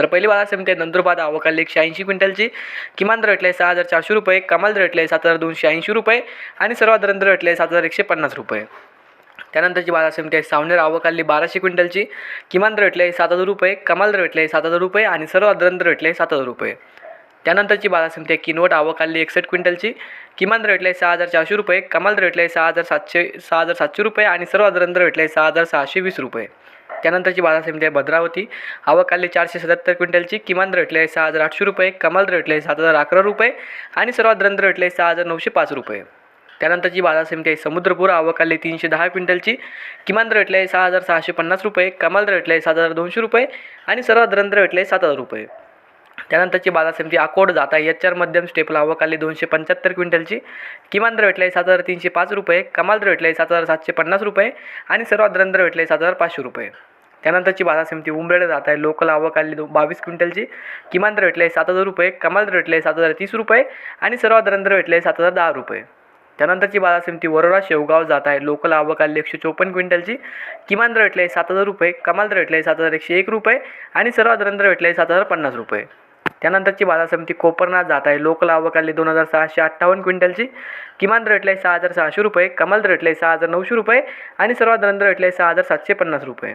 तर पहिली बाजार समिती आहे नंदुरबार आवकाल एकशे ऐंशी क्विंटलची. किमान दर भेटले सहा हजार चारशे रुपये कमाल दर भेटले सात हजार दोनशे ऐंशी रुपये आणि सर्वात दर दर भेटले सात हजार एकशे पन्नास रुपये. त्यानंतरची बाजार समिती आहे सावनेर आवकाली बाराशे क्विंटलची. किमान दर भेटले सात हजार रुपये कमाल दर भेटले सात हजार रुपये आणि सर्वात दर भेटले सात हजार रुपये. त्यानंतरची बाजार समिती आहे किनवट आवकाली एकसष्ट क्विंटलची. किमान दर भेटले सहा हजार चारशे रुपये कमाल दर भेटले सहा हजार सातशे सहा हजार सातशे रुपये आणि सर्वात दर भेटले सहा हजार सहाशे वीस रुपये. त्यानंतरची बाजार समिती आहे भद्रावती आवकाली चारशे सत्याहत्तर क्विंटलची. किमान दर भेटले सहा हजार आठशे रुपये. कमाल रेटले आहे सात हजार अकरा रुपये. आणि सर्वात दर रेटले भेटले सहा हजार नऊशे पाच रुपये. त्यानंतरची बाजार समिती आहे समुद्रपूर. आवकाली तीनशे दहा क्विंटलची. किमान दर भेटले सहा हजार सहाशे पन्नास रुपये. कमाल रेटले आहे सात हजार दोनशे रुपये. आणि सर्वात दर रेटले भेटले सात हजार रुपये. त्यानंतरची बाजार समिती अकोट जाता एच आर मध्यम स्टेपला आवकाली दोनशे पंच्याहत्तर क्विंटलची. किमान दर भेटले सात हजार तीनशे पाच रुपये. कमाल दर भेटले सात हजार सातशे पन्नास रुपये. आणि सर्वात दर भेटले सात हजार पाचशे रुपये. त्यानंतरची बाजार समिती उंबरेड जात आहे. लोकल आवकाली दो बावीस क्विंटलची. किमान दर भेटले सात हजार रुपये. कमाल दर भेटले सात हजार तीस रुपये. आणि सर्वात दर दर भेटले सात हजार दहा रुपये. त्यानंतरची बाजार समिती वरोरा शेवगाव जात आहे. लोकल आवकाली एकशे चोपन्न क्विंटलची. किमान दर भेटले सात हजार रुपये. कमाल दर भेटले सात हजार एकशे एक रुपये. आणि सर्वात दर दर भेटले सात हजार पन्नास रुपये. त्यानंतरची बाजार समिती कोपरनाथ जात आहे. लोकल आवकाली दोन हजार सहाशे अठ्ठावन्न क्विंटलची. किमान दर भेटले सहा हजार सहाशे रुपये. कमाल दर भेटले सहा हजार नऊशे रुपये. आणि सर्वात दर दर भेटले सहा हजार सातशे पन्नास रुपये.